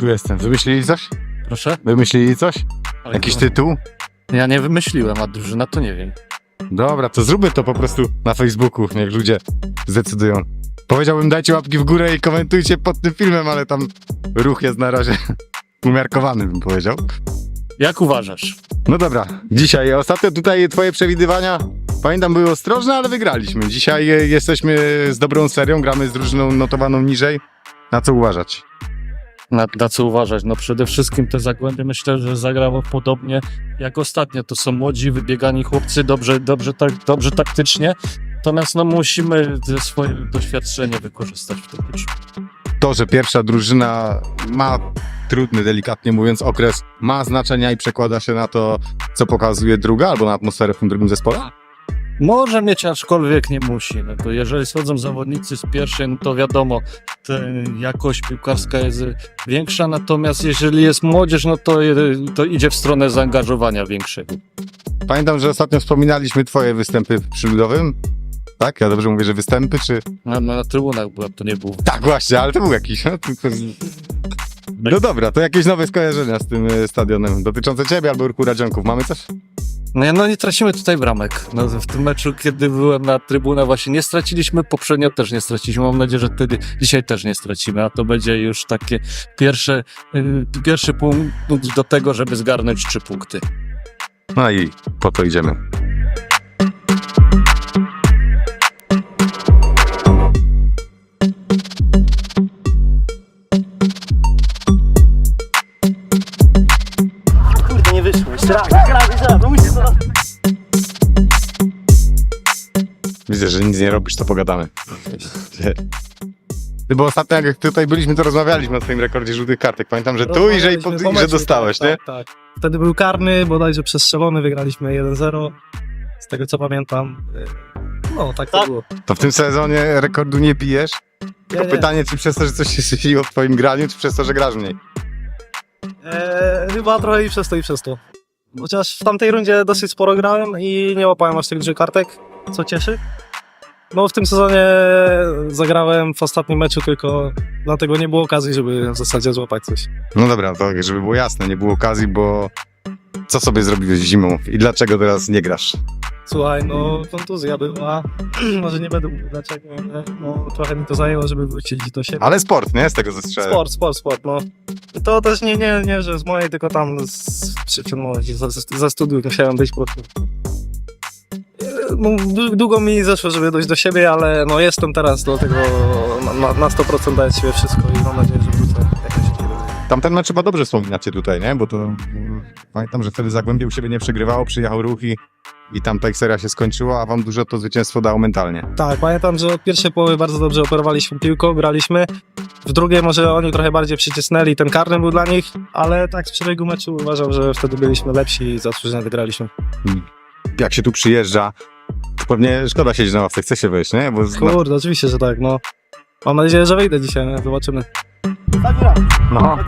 Jacku jestem. Wymyślili coś? Proszę? Wymyślili coś? Ale Jakiś to- tytuł? Ja nie wymyśliłem, a drużyna to nie wiem. Dobra, to zróbmy to po prostu na Facebooku, niech ludzie zdecydują. Powiedziałbym dajcie łapki w górę i komentujcie pod tym filmem, ale tam ruch jest na razie umiarkowany, bym powiedział. Jak uważasz? No dobra, dzisiaj ostatnio tutaj twoje przewidywania, pamiętam, były ostrożne, ale wygraliśmy. Dzisiaj e, jesteśmy z dobrą serią, gramy z drużyną notowaną niżej. Na co uważać? Na, na co uważać? No przede wszystkim te Zagłębie myślę, że zagrało podobnie jak ostatnio. To są młodzi, wybiegani chłopcy, dobrze, dobrze, tak, dobrze taktycznie. Natomiast no, musimy swoje doświadczenie wykorzystać w tym meczu. To, że pierwsza drużyna ma trudny, delikatnie mówiąc, okres, ma znaczenia i przekłada się na to, co pokazuje druga, albo na atmosferę w tym drugim zespole? Może mieć, aczkolwiek nie musi. No to jeżeli schodzą zawodnicy z pierwszej, no to wiadomo, jakość piłkarska jest większa, natomiast jeżeli jest młodzież, no to, to idzie w stronę zaangażowania większego. Pamiętam, że ostatnio wspominaliśmy twoje występy przy Ludowym. Tak? Ja dobrze mówię, że występy, czy... Na, na trybunach byłem, to nie był. Tak, właśnie, ale to był jakiś. No, tylko no dobra, to jakieś nowe skojarzenia z tym e, stadionem dotyczące ciebie albo ruchu Radzionków. Mamy coś? No, ja- no nie tracimy tutaj bramek. No, w tym meczu, kiedy byłem na trybunach, właśnie nie straciliśmy, poprzednio też nie straciliśmy. Mam nadzieję, że wtedy, dzisiaj też nie stracimy, a to będzie już takie pierwsze, y, pierwszy punkt do tego, żeby zgarnąć trzy punkty. No i po to idziemy. Kurde, nie wyszło. Jeszcze raz, jeszcze raz, Widzę, że nic nie robisz, to pogadamy. Ty, bo ostatnio jak tutaj byliśmy, to rozmawialiśmy o twoim rekordzie żółtych kartek. Pamiętam, że tu i że, i po- i że dostałeś, tak, nie? Tak, tak. Wtedy był karny, bodajże przestrzelony, wygraliśmy 1-0. Z tego co pamiętam. No, tak to było. To w tym sezonie rekordu nie pijesz? Nie, To nie. pytanie, czy przez to, że coś się zmieniło w twoim graniu, czy przez to, że grasz mniej? Eee, chyba trochę i przez to, i przez to. Chociaż w tamtej rundzie dosyć sporo grałem i nie łapałem aż tak dużo kartek, co cieszy. No w tym sezonie zagrałem w ostatnim meczu, tylko dlatego nie było okazji, żeby w zasadzie złapać coś. No dobra, to żeby było jasne, nie było okazji, bo co sobie zrobiłeś zimą i dlaczego teraz nie grasz? Słuchaj, no kontuzja była, może nie będę mówił dlaczego, ale no, trochę mi to zajęło, żeby wrócić do siebie. Ale sport, nie? Z tego zestrzelę. Sport, sport, sport, no. To też nie, nie, nie, że z mojej, tylko tam z przyczyn mojej, za, za studiów musiałem być po prostu. No, dłu- Długo mi zeszło, żeby dojść do siebie, ale no jestem teraz do tego na, na, na 100% daję siebie wszystko i mam nadzieję, że wrócę jak najszybciej do gry. Tamten mecz chyba dobrze wspominacie tutaj, nie? Bo to mm, pamiętam, że wtedy Zagłębie u siebie nie przegrywało, przyjechał ruch i, i tam ta seria się skończyła, a wam dużo to zwycięstwo dało mentalnie. Tak, pamiętam, że od pierwszej połowy bardzo dobrze operowaliśmy piłką, graliśmy. W drugiej może oni trochę bardziej przycisnęli, ten karny był dla nich, ale tak z przebiegu meczu uważam, że wtedy byliśmy lepsi i zasłużenie wygraliśmy. Jak się tu przyjeżdża, to pewnie szkoda siedzieć na ławce, chce się wejść, nie? Bo zna... Kurde, oczywiście, że tak, no. Mam nadzieję, że wyjdę dzisiaj, no, zobaczymy. no.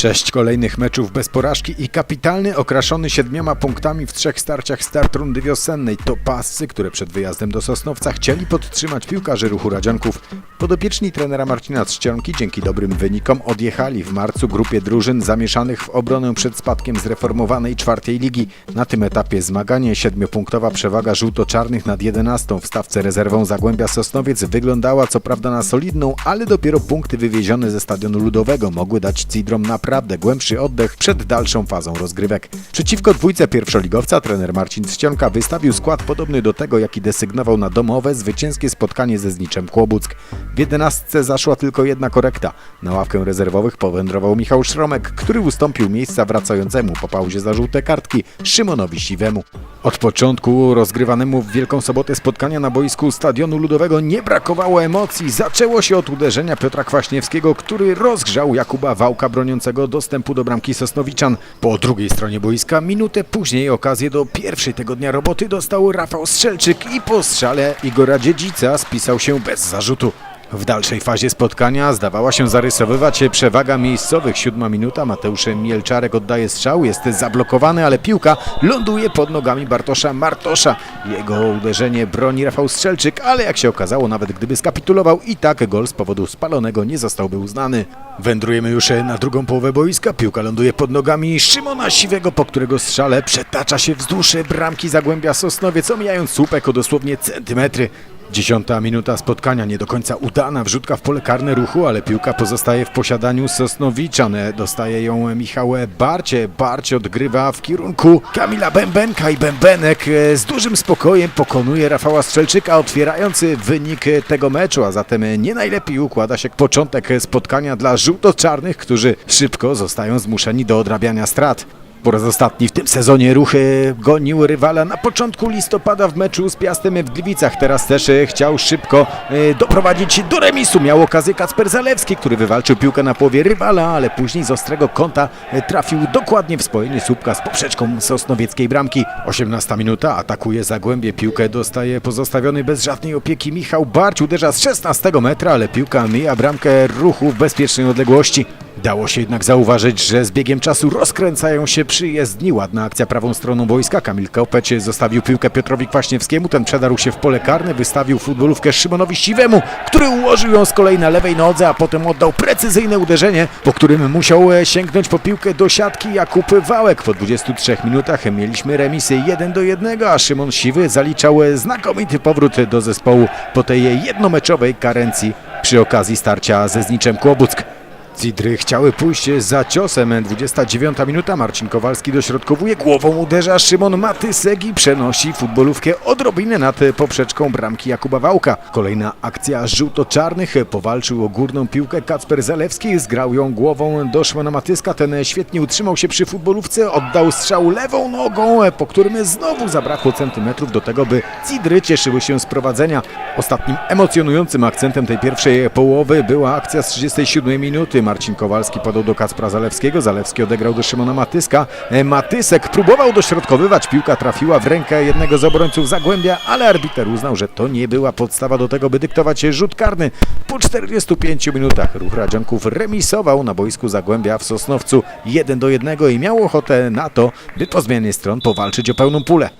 Sześć kolejnych meczów bez porażki i kapitalny okraszony siedmioma punktami w trzech starciach start rundy wiosennej. To pasy, które przed wyjazdem do Sosnowca chcieli podtrzymać piłkarzy ruchu Radzionków. Podopieczni trenera Marcina Trzcionki dzięki dobrym wynikom odjechali w marcu grupie drużyn zamieszanych w obronę przed spadkiem zreformowanej czwartej ligi. Na tym etapie zmaganie siedmiopunktowa przewaga żółto-czarnych nad 11 w stawce rezerwą Zagłębia Sosnowiec wyglądała co prawda na solidną, ale dopiero punkty wywiezione ze stadionu ludowego mogły dać Cidrom naprawdę głębszy oddech przed dalszą fazą rozgrywek. Przeciwko dwójce pierwszoligowca trener Marcin Trzcionka wystawił skład podobny do tego, jaki desygnował na domowe zwycięskie spotkanie ze Zniczem Kłobuck. W jedenastce zaszła tylko jedna korekta. Na ławkę rezerwowych powędrował Michał Szromek, który ustąpił miejsca wracającemu po pauzie za żółte kartki Szymonowi Siwemu. Od początku rozgrywanemu w Wielką Sobotę spotkania na boisku Stadionu Ludowego nie brakowało emocji. Zaczęło się od uderzenia Piotra Kwaśniewskiego, który rozgrzał Jakuba Wałka broniącego dostępu do bramki Sosnowiczan. Po drugiej stronie boiska minutę później okazję do pierwszej tego dnia roboty dostał Rafał Strzelczyk i po strzale Igora Dziedzica spisał się bez zarzutu. W dalszej fazie spotkania zdawała się zarysowywać przewaga miejscowych. Siódma minuta, Mateusz Mielczarek oddaje strzał, jest zablokowany, ale piłka ląduje pod nogami Bartosza Martosza. Jego uderzenie broni Rafał Strzelczyk, ale jak się okazało, nawet gdyby skapitulował i tak gol z powodu spalonego nie zostałby uznany. Wędrujemy już na drugą połowę boiska, piłka ląduje pod nogami Szymona Siwego, po którego strzale przetacza się wzdłuż bramki Zagłębia Sosnowiec, omijając słupek o dosłownie centymetry. Dziesiąta minuta spotkania, nie do końca udana, wrzutka w pole karne ruchu, ale piłka pozostaje w posiadaniu Sosnowiczan. Dostaje ją Michał Barcie. Barcie odgrywa w kierunku Kamila Bębenka i Bębenek e, z dużym spokojem pokonuje Rafała Strzelczyka, otwierając wynik tego meczu, a zatem nie najlepiej układa się początek spotkania dla żółto-czarnych, którzy szybko zostają zmuszeni do odrabiania strat. Po raz ostatni w tym sezonie ruchy gonił rywala na początku listopada w meczu z Piastem w Gliwicach. Teraz też e, chciał szybko e, doprowadzić do remisu. Miał okazję Kacper Zalewski, który wywalczył piłkę na połowie rywala, ale później z ostrego kąta e, trafił dokładnie w spojenie słupka z poprzeczką sosnowieckiej bramki. 18 minuta, atakuje Zagłębie, piłkę dostaje pozostawiony bez żadnej opieki Michał Barć. Uderza z 16 metra, ale piłka mija bramkę ruchu w bezpiecznej odległości. Dało się jednak zauważyć, że z biegiem czasu rozkręcają się przyjezdni. Ładna akcja prawą stroną boiska. Kamil Kopeć zostawił piłkę Piotrowi Kwaśniewskiemu. Ten przedarł się w pole karne, wystawił futbolówkę Szymonowi Siwemu, który ułożył ją z kolei na lewej nodze, a potem oddał precyzyjne uderzenie, po którym musiał e, sięgnąć po piłkę do siatki Jakub Wałek. Po 23 minutach mieliśmy remisy 1 do 1, a Szymon Siwy zaliczał e, znakomity powrót do zespołu po tej jednomeczowej karencji przy okazji starcia ze Zniczem Kłobuck. Cidry chciały pójść za ciosem. 29 minuta. Marcin Kowalski dośrodkowuje głową, uderza Szymon Matysek i przenosi futbolówkę odrobinę nad poprzeczką bramki Jakuba Wałka. Kolejna akcja żółto-czarnych. Powalczył o górną piłkę Kacper Zalewski. Zgrał ją głową do Szymona Matyska. Ten świetnie utrzymał się przy futbolówce. Oddał strzał lewą nogą, po którym znowu zabrakło centymetrów do tego, by Cidry cieszyły się z prowadzenia. Ostatnim emocjonującym akcentem tej pierwszej połowy była akcja z 37 minuty. Marcin Kowalski podał do Kacpra Zalewskiego. Zalewski odegrał do Szymona Matyska. E, Matysek próbował dośrodkowywać. Piłka trafiła w rękę jednego z obrońców Zagłębia, ale arbiter uznał, że to nie była podstawa do tego, by dyktować rzut karny. Po 45 minutach ruch Radzianków remisował na boisku Zagłębia w Sosnowcu 1 do 1 i miał ochotę na to, by po zmianie stron powalczyć o pełną pulę.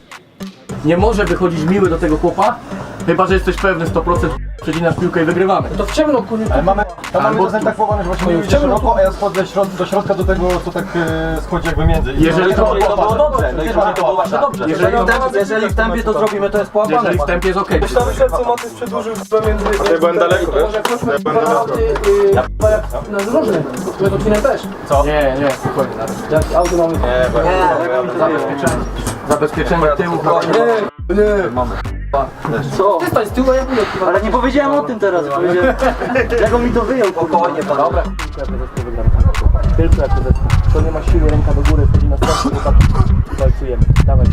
Nie może wychodzić miły do tego chłopa, chyba że jesteś pewny 100%, przecinasz piłkę i wygrywamy. To w ciemno, kurde. Ale mamy, tam mamy Albo- to zaintakwowane, że właśnie w szeroko, a ja schodzę środ, do środka do tego, co tak e, schodzi jakby między. I Jeżeli to, to to było dobrze, no i jeżeli to było właśnie dobrze. Jeżeli, jeżeli w tempie to zrobimy, to jest jeżeli w tempie jest okej. Myślałem, że co Matys przedłużył pomiędzy... Ja byłem daleko, wiesz? Może chodźmy dwa auty, yy, na różne. My odcinek też. Nie, nie, spokojnie. na razie. Jak auto mamy... Zabezpieczenie. Zabezpieczenie tyłu. Przestań z tyłu, ja będę chyba... Ale nie powiedziałem o tym teraz, powiedziałem. Jak on mi to wyjął, spokojnie, pan. Dobra. Tylko jak to To nie ma siły, ręka do góry, wchodzi na stronę, bo tak walcujemy. Dawaj.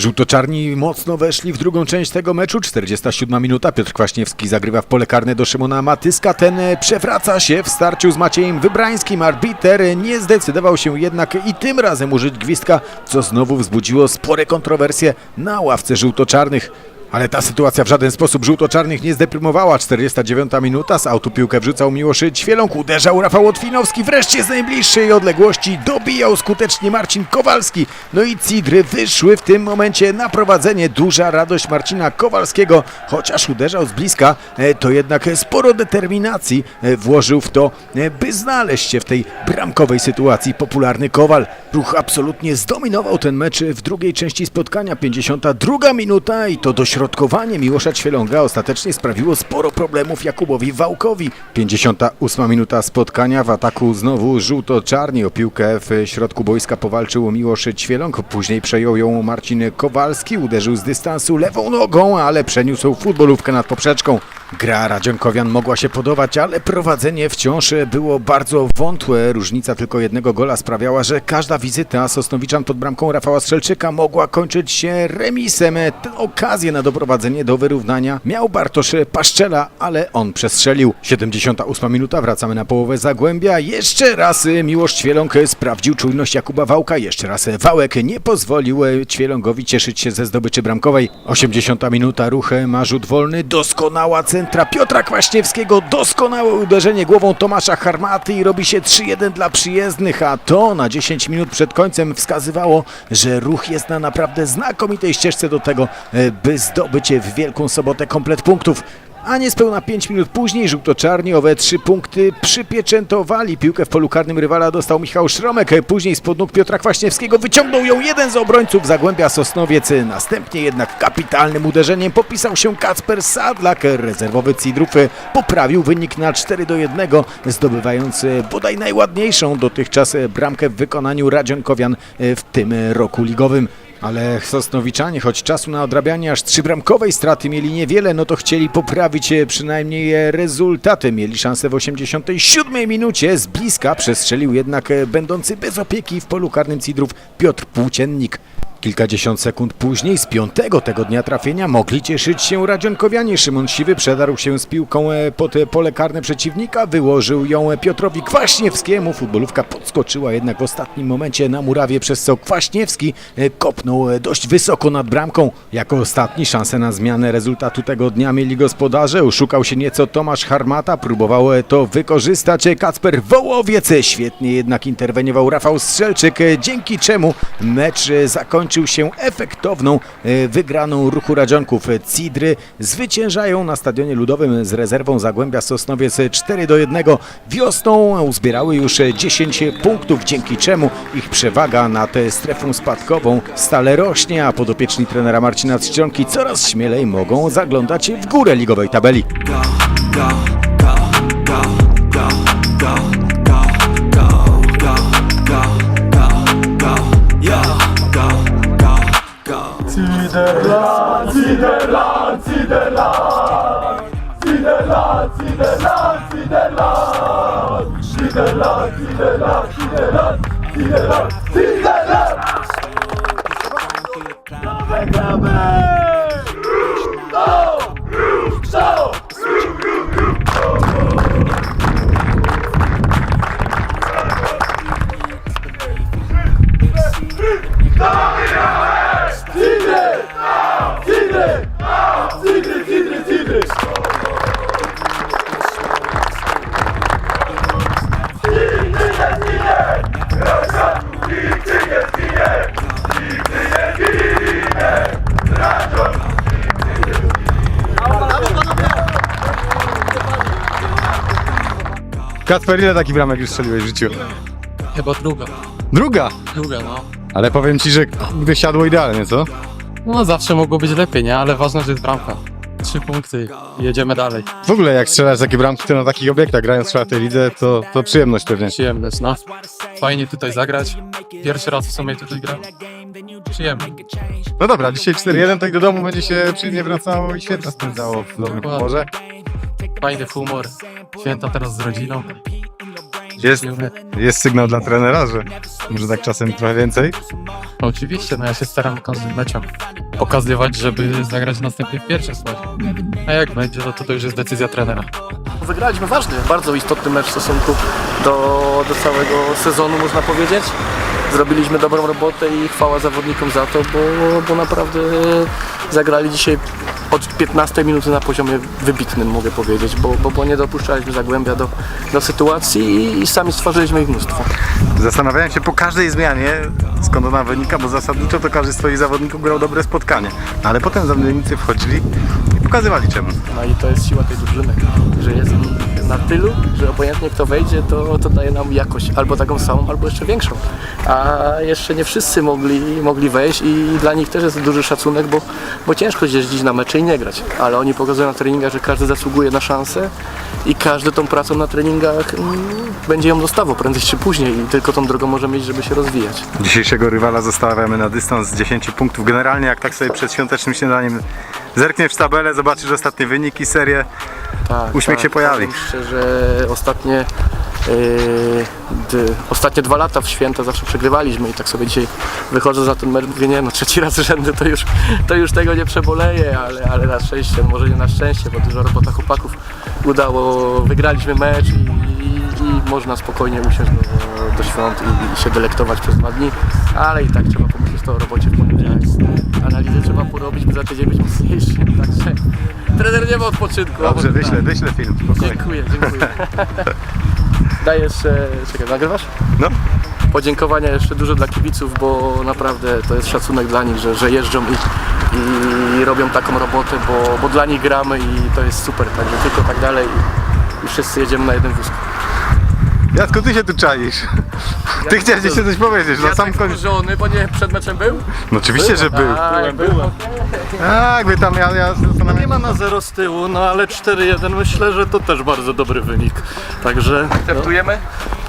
Żółtoczarni mocno weszli w drugą część tego meczu. 47 minuta. Piotr Kwaśniewski zagrywa w pole karne do Szymona Matyska. Ten e, przewraca się w starciu z Maciejem Wybrańskim. Arbiter nie zdecydował się jednak i tym razem użyć gwizdka, co znowu wzbudziło spore kontrowersje na ławce żółtoczarnych. Ale ta sytuacja w żaden sposób żółto-czarnych nie zdeprymowała. 49 minuta, z autu piłkę wrzucał Miłoszy Ćwieląg, uderzał Rafał Otwinowski, wreszcie z najbliższej odległości dobijał skutecznie Marcin Kowalski. No i Cidry wyszły w tym momencie na prowadzenie. Duża radość Marcina Kowalskiego, chociaż uderzał z bliska, e, to jednak sporo determinacji e, włożył w to, e, by znaleźć się w tej bramkowej sytuacji. Popularny Kowal. Ruch absolutnie zdominował ten mecz w drugiej części spotkania. 52 minuta i to dośrodkowanie Miłosza Ćwieląga ostatecznie sprawiło sporo problemów Jakubowi Wałkowi. 58 minuta spotkania w ataku znowu żółto-czarni. O piłkę w środku boiska powalczył Miłosz Ćwieląg. Później przejął ją Marcin Kowalski. Uderzył z dystansu lewą nogą, ale przeniósł futbolówkę nad poprzeczką. Gra Radzionkowian mogła się podobać, ale prowadzenie wciąż było bardzo wątłe. Różnica tylko jednego gola sprawiała, że każda wizyta Sosnowiczan pod bramką Rafała Strzelczyka mogła kończyć się remisem. Tę okazję na doprowadzenie do wyrównania miał Bartosz Paszczela, ale on przestrzelił. 78 minuta, wracamy na połowę Zagłębia. Jeszcze raz Miłosz Ćwieląg sprawdził czujność Jakuba Wałka. Jeszcze raz Wałek nie pozwolił Ćwielągowi cieszyć się ze zdobyczy bramkowej. 80 minuta, ruch ma rzut wolny, doskonała centra Piotra Kwaśniewskiego, doskonałe uderzenie głową Tomasza Harmaty i robi się 3-1 dla przyjezdnych, a to na 10 minut przed końcem wskazywało, że ruch jest na naprawdę znakomitej ścieżce do tego, e, by zdobyć w Wielką Sobotę komplet punktów. A niespełna 5 minut później żółto-czarni owe trzy punkty przypieczętowali. Piłkę w polu karnym rywala dostał Michał Szromek. Później spod nóg Piotra Kwaśniewskiego wyciągnął ją jeden z obrońców Zagłębia Sosnowiec. Następnie jednak kapitalnym uderzeniem popisał się Kacper Sadlak. Rezerwowy Cidrów poprawił wynik na 4 do 1, zdobywając bodaj najładniejszą dotychczas bramkę w wykonaniu Radzionkowian w tym roku ligowym. Ale Sosnowiczanie, choć czasu na odrabianie aż trzybramkowej straty mieli niewiele, no to chcieli poprawić e, przynajmniej e, rezultaty. Mieli szansę w 87 minucie. Z bliska przestrzelił jednak e, będący bez opieki w polu karnym Cidrów Piotr Płóciennik. Kilkadziesiąt sekund później, z piątego tego dnia trafienia, mogli cieszyć się radzionkowianie. Szymon Siwy przedarł się z piłką e, pod e, pole karne przeciwnika, wyłożył ją e, Piotrowi Kwaśniewskiemu. Futbolówka podskoczyła jednak w ostatnim momencie na murawie, przez co Kwaśniewski kopnął dość wysoko nad bramką. Jako ostatni szansę na zmianę rezultatu tego dnia mieli gospodarze. Uszukał się nieco Tomasz Harmata, próbował to wykorzystać Kacper Wołowiec. Świetnie jednak interweniował Rafał Strzelczyk, dzięki czemu mecz e, zakończył się efektowną e, wygraną ruchu Radzionków. Cidry zwyciężają na Stadionie Ludowym z rezerwą Zagłębia Sosnowiec e, 4 do 1. Wiosną uzbierały już e, 10 punktów, dzięki czemu ich przewaga nad strefą spadkową stale rośnie, a podopieczni trenera Marcina Trzcionki coraz śmielej mogą zaglądać w górę ligowej tabeli. Siderlat, siderlat, siderlat Siderlat, siderlat, siderlat Siderlat, siderlat, siderlat Siderlat, siderlat Kacper, ile takich bramek już strzeliłeś w życiu? Chyba druga. Druga! Druga, no. Ale powiem ci, że gdy siadło idealnie, co? No zawsze mogło być lepiej, nie? Ale ważne, że jest bramka. Trzy punkty i jedziemy dalej. W ogóle jak strzelasz takie bramki, to na takich obiektach grając w czwartej lidze, to, to przyjemność pewnie. Przyjemność, no. Fajnie tutaj zagrać. Pierwszy raz w sumie tutaj gram. Przyjemnie. No dobra, dzisiaj 4-1, tak do domu będzie się przyjemnie wracało i świetnie spędzało w dobrym humorze. Fajny humor. Święta teraz z rodziną. Jest, jest sygnał dla trenera, że może tak czasem trochę więcej. Oczywiście, no ja się staram każdym meczem pokazywać, żeby zagrać następnie w pierwszym składzie. A jak będzie, no to to już jest decyzja trenera. Wygraliśmy ważny, bardzo istotny mecz w stosunku do, do całego sezonu, można powiedzieć. Zrobiliśmy dobrą robotę i chwała zawodnikom za to, bo, bo naprawdę zagrali dzisiaj od 15 minuty na poziomie wybitnym, mogę powiedzieć, bo, bo, bo nie dopuszczaliśmy Zagłębia do, do sytuacji i, i sami stworzyliśmy ich mnóstwo. Zastanawiałem się po każdej zmianie, skąd ona wynika, bo zasadniczo to każdy z swoich zawodników grał dobre spotkanie. No, ale potem zawodnicy wchodzili i pokazywali czemu. No i to jest siła tej drużyny, że jest na tylu, że obojętnie kto wejdzie, to, to daje nam jakość albo taką samą, albo jeszcze większą. A jeszcze nie wszyscy mogli, mogli wejść i dla nich też jest duży szacunek, bo, bo ciężko jeździć na mecze i nie grać. Ale oni pokazują na treningach, że każdy zasługuje na szansę i każdy tą pracą na treningach mm, będzie ją dostawał prędzej czy później i tylko tą drogą możemy iść, żeby się rozwijać. Dzisiejszego rywala zostawiamy na dystans z 10 punktów. Generalnie jak tak sobie przed świątecznym śniadaniem Zerkniesz w tabelę, zobaczysz ostatnie wyniki, serię. Tak, Uśmiech tak, się pojawi. powiem Szczerze, ostatnie, yy, d- ostatnie dwa lata w święta zawsze przegrywaliśmy i tak sobie dzisiaj wychodzę za ten mecz, mówię, nie no, trzeci raz z rzędu to już, to już tego nie przeboleję, ale, ale na szczęście, może nie na szczęście, bo dużo robota chłopaków udało, wygraliśmy mecz i, i, i można spokojnie usiąść do, do świąt i, i się delektować przez dwa dni, ale i tak trzeba pomyśleć to o robocie w poniedziałek. Za tydzień być mocniejszym, także trener nie ma odpoczynku. Dobrze, Tak. wyślę, wyślę film. Spokojnie. Dziękuję, dziękuję. Dajesz, e, czekaj, nagrywasz? No. Podziękowania jeszcze dużo dla kibiców, bo naprawdę to jest szacunek dla nich, że, że jeżdżą i, i robią taką robotę, bo, bo dla nich gramy i to jest super, także tylko tak dalej i, i wszyscy jedziemy na jeden wózku. Jacku, ty się tu czaisz. Ty chciałeś jeszcze coś powiedzieć, na sam koniec. żony, bo nie przed meczem był? No oczywiście, że był. Tak, byłem. Tak, by tam ja, ja Nie ma na zero z tyłu, no ale 4-1 myślę, że to też bardzo dobry wynik. Także Akceptujemy?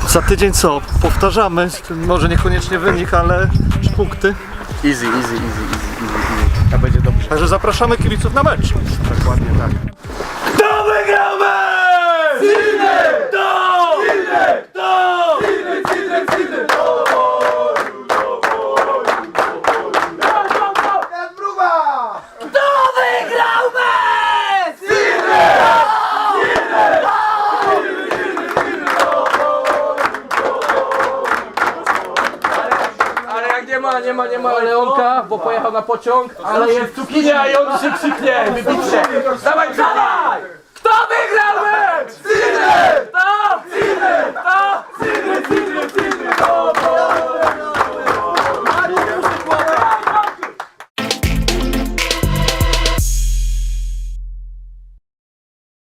za tydzień co? Powtarzamy, może niekoniecznie wynik, ale trzy punkty. Easy, easy, easy, easy, easy, easy. A będzie dobrze. Także zapraszamy kibiców na mecz. Dokładnie tak. nie ma, nie ma Leonka, bo pojechał na pociąg, ale jest cukinia i on się krzyknie, wybicie. Dawaj, dawaj! Kto wygrał mecz?